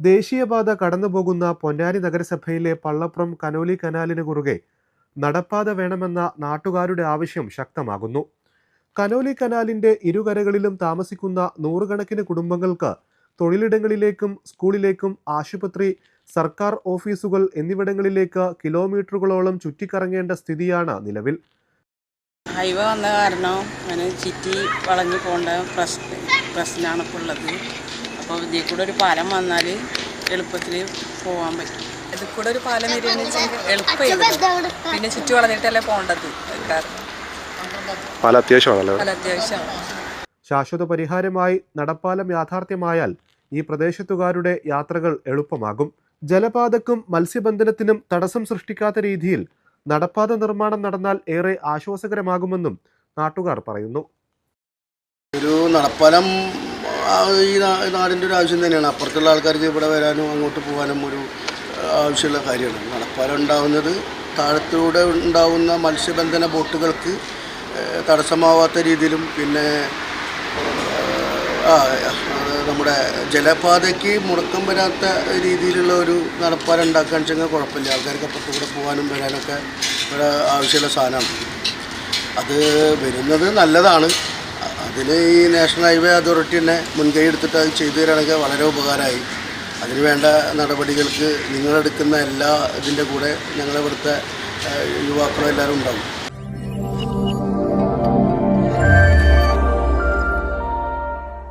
ദേശീയപാത കടന്നുപോകുന്ന പൊന്നാനി നഗരസഭയിലെ പള്ളപ്പുറം കനോലി കനാലിന് കുറുകെ നടപ്പാത വേണമെന്ന നാട്ടുകാരുടെ ആവശ്യം ശക്തമാകുന്നു. കനോലി കനാലിന്റെ ഇരുകരകളിലും താമസിക്കുന്ന നൂറുകണക്കിന് കുടുംബങ്ങൾക്ക് തൊഴിലിടങ്ങളിലേക്കും സ്കൂളിലേക്കും ആശുപത്രി സർക്കാർ ഓഫീസുകൾ എന്നിവിടങ്ങളിലേക്ക് കിലോമീറ്ററുകളോളം ചുറ്റിക്കറങ്ങേണ്ട സ്ഥിതിയാണ് നിലവിൽ. ഹൈവേ വന്ന കാരണം അങ്ങനെ ചുറ്റി വളഞ്ഞു പോകേണ്ട പ്രശ്ന പ്രശ്നമാണ് ഇപ്പോൾ ഉള്ളത് അപ്പോൾ ഇതിൽ കൂടെ ഒരു പാലം വന്നാൽ എളുപ്പത്തിൽ പോകാൻ പറ്റും. ഇതിൽ കൂടെ ഒരു പാലം വരികയാണെന്ന് വെച്ചാൽ എളുപ്പമായിരുന്നു പിന്നെ ചുറ്റു വളഞ്ഞിട്ടല്ലേ പോകേണ്ടത്? പാലം പാല അത്യാവശ്യമാണല്ലോ. നല്ല അത്യാവശ്യമാണ്. ശാശ്വത പരിഹാരമായി നടപ്പാലം യാഥാർത്ഥ്യമായാൽ ഈ പ്രദേശത്തുകാരുടെ യാത്രകൾ എളുപ്പമാകും. ജലപാതക്കും മത്സ്യബന്ധനത്തിനും തടസ്സം സൃഷ്ടിക്കാത്ത രീതിയിൽ നടപ്പാത നിർമ്മാണം നടന്നാൽ ഏറെ ആശ്വാസകരമാകുമെന്നും നാട്ടുകാർ പറയുന്നു. ഒരു നടപ്പാലം ഈ നാടിന്റെ ഒരു ആവശ്യം തന്നെയാണ്. അപ്പുറത്തുള്ള ആൾക്കാർക്ക് ഇവിടെ വരാനും അങ്ങോട്ട് പോകാനും ഒരു ആവശ്യമുള്ള കാര്യമാണ്. നടപ്പാലം ഉണ്ടാവുന്നത് താഴത്തൂടെ ഉണ്ടാകുന്ന മത്സ്യബന്ധന ബോട്ടുകൾക്ക് തടസ്സമാവാത്ത രീതിയിലും പിന്നെ നമ്മുടെ ജലപാതയ്ക്ക് മുടക്കം വരാത്ത രീതിയിലുള്ള ഒരു നടപ്പാലം ഉണ്ടാക്കാൻ വെച്ചാൽ കുഴപ്പമില്ല. ആൾക്കാർക്ക് അപ്പുറത്ത് കൂടെ പോകാനും വരാനൊക്കെ ആവശ്യമുള്ള സാധനമാണ്. അത് വരുന്നത് നല്ലതാണ്. അതിന് ഈ നാഷണൽ ഹൈവേ അതോറിറ്റി തന്നെ മുൻകൈ എടുത്തിട്ട് അത് ചെയ്തു തരാണെങ്കിൽ വളരെ ഉപകാരമായി. അതിന് വേണ്ട നടപടികൾക്ക് നിങ്ങളെടുക്കുന്ന എല്ലാ ഇതിന്റെ കൂടെ ഞങ്ങളിവിടുത്തെ യുവാക്കളും എല്ലാവരും ഉണ്ടാവും.